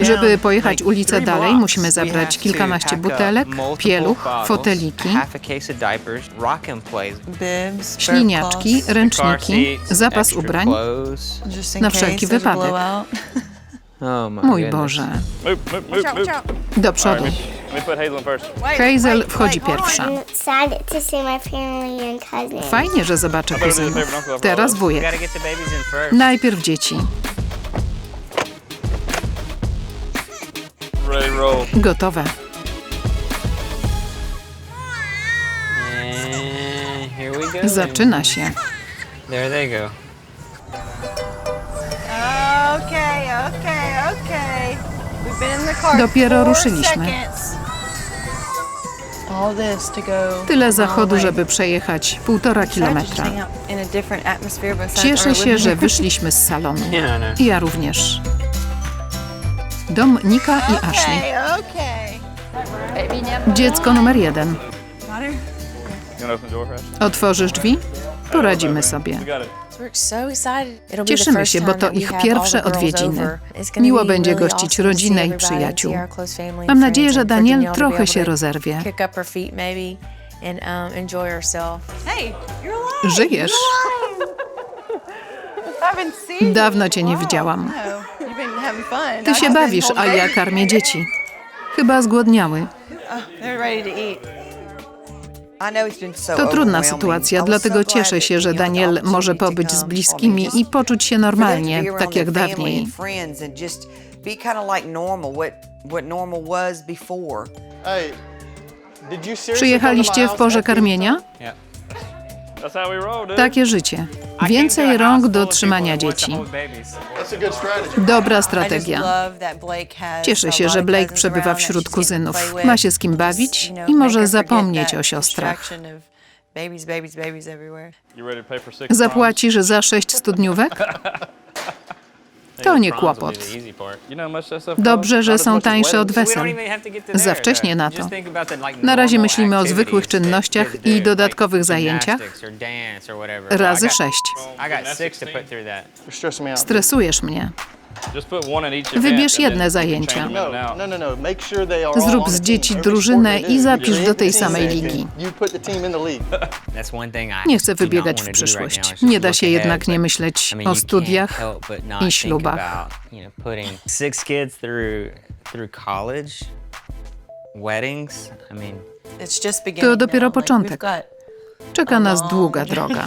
Żeby pojechać ulicę dalej, musimy zabrać kilkanaście butelek, pieluch, foteliki, śliniaczki, ręczniki, zapas ubrań. na wszelki wypadek. Mój. Boże. Do przodu. Hazel wchodzi pierwsza. Fajnie, że zobaczę kuzynów. Teraz wujek. Najpierw dzieci. Gotowe. And here we go. Zaczyna się. There they go. Okay, okay, okay. We've been in the car Dopiero four ruszyliśmy. seconds. All this to go Tyle zachodu, żeby przejechać półtora kilometra. Cieszę się, że wyszliśmy z salonu. Yeah, no. Ja również. Dom Nika i Ashley. Dziecko numer jeden. Otworzysz drzwi? Poradzimy sobie. Cieszymy się, bo to ich pierwsze odwiedziny. Miło będzie gościć rodzinę i przyjaciół. Mam nadzieję, że Daniel trochę się rozerwie. Um. Żyjesz? Dawno cię nie widziałam. Ty się bawisz, a ja karmię dzieci. Chyba zgłodniały. Ready to trudna sytuacja, dlatego cieszę się, że Daniel może pobyć z bliskimi i poczuć się normalnie, tak jak dawniej. Przyjechaliście w porze karmienia? Takie życie. Więcej rąk do trzymania dzieci. Dobra strategia. Cieszę się, że Blake przebywa wśród kuzynów. Ma się z kim bawić i może zapomnieć o siostrach. Zapłacisz za sześć studniówek? To nie kłopot. Dobrze, że są tańsze od wesel. Za wcześnie na to. Na razie myślimy o zwykłych czynnościach i dodatkowych zajęciach. Razy sześć. Stresujesz mnie. Wybierz jedne zajęcia. No, no, no, Zrób z dzieci drużynę i zapisz do tej samej ligi. Nie chcę wybiegać w przyszłość. Nie da się jednak nie myśleć o studiach i ślubach. beginning dopiero początek. Czeka nas długa droga.